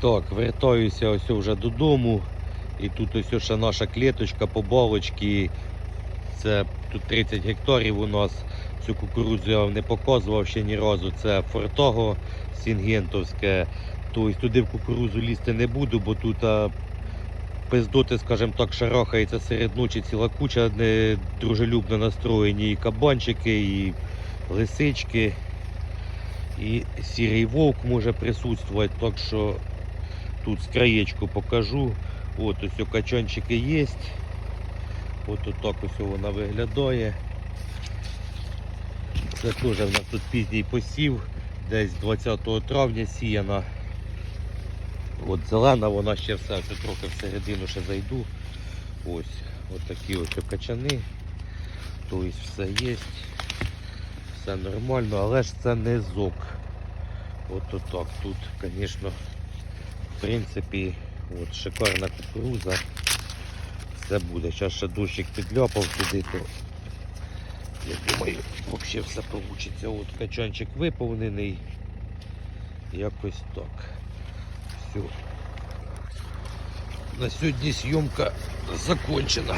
Так, вертаюся ось вже додому. І тут ось ще наша клеточка по балочці. Це тут 30 гектарів у нас. Цю кукурудзу я вам не показував ще ні разу. Це Фортого Сінгентовське. Тобто туди в кукурудзу лізти не буду, бо тут а, пиздоти, скажімо так, шарахається серед ночі ціла куча не дружелюбно настроєні і кабанчики, і лисички, і сірий вовк може присутствувати. Так що тут з краєчку покажу. От ось качанчики є. От так ось вона виглядає. Це теж в нас тут пізній посів, десь 20 травня сіяна. От зелена, вона ще все, ще трохи всередину ще зайду. Ось, от такі ось качани. Тобто все є. Все нормально, але ж це не зок. От отак. Тут, звісно, в принципі, от шикарна кукуруза. Все буде. Зараз ще дощик підляпав туди, то я думаю, взагалі все вийде. От качанчик виповнений. Якось так. Все. На сьогодні зйомка закончена.